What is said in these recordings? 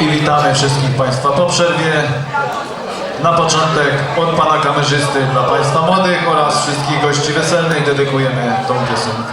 i witamy wszystkich Państwa po przerwie. Na początek od Pana kamerzysty dla Państwa młodych oraz wszystkich gości weselnych dedykujemy tą piosenkę.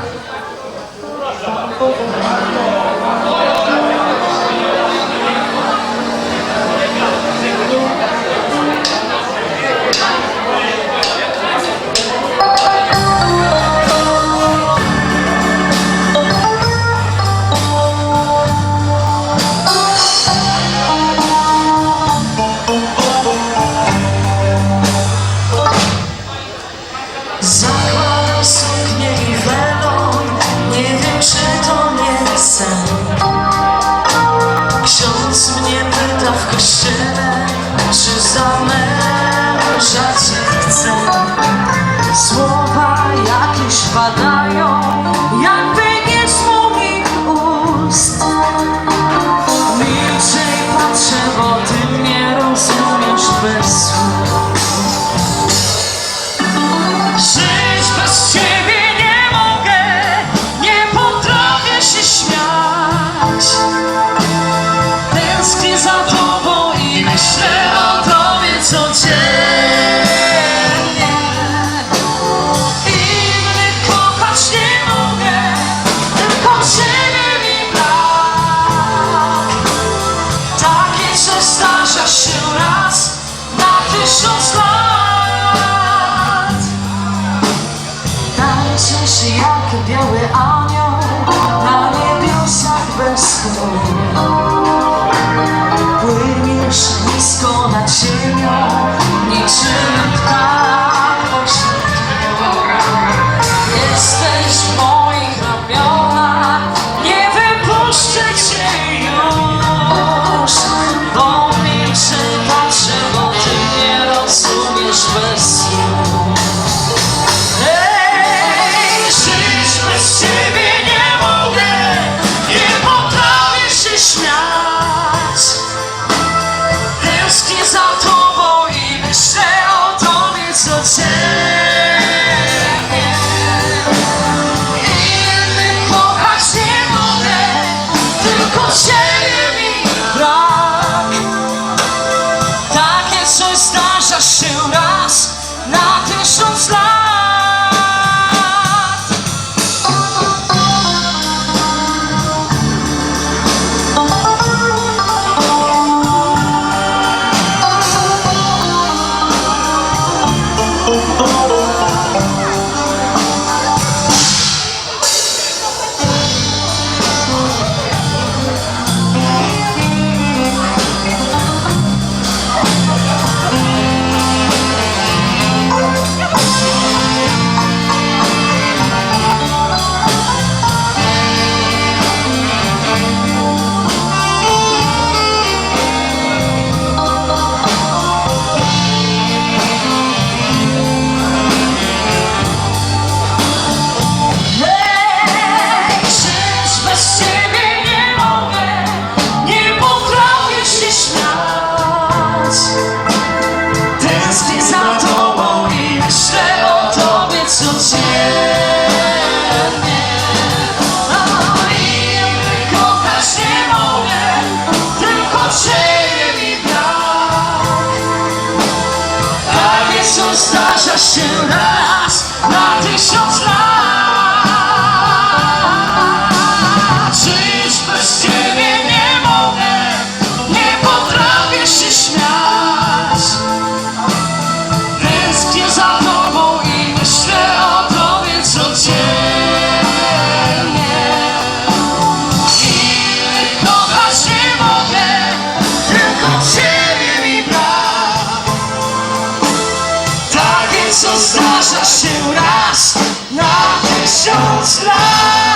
zaszył us na tysiąc. się raz na tysiąc Don't slide.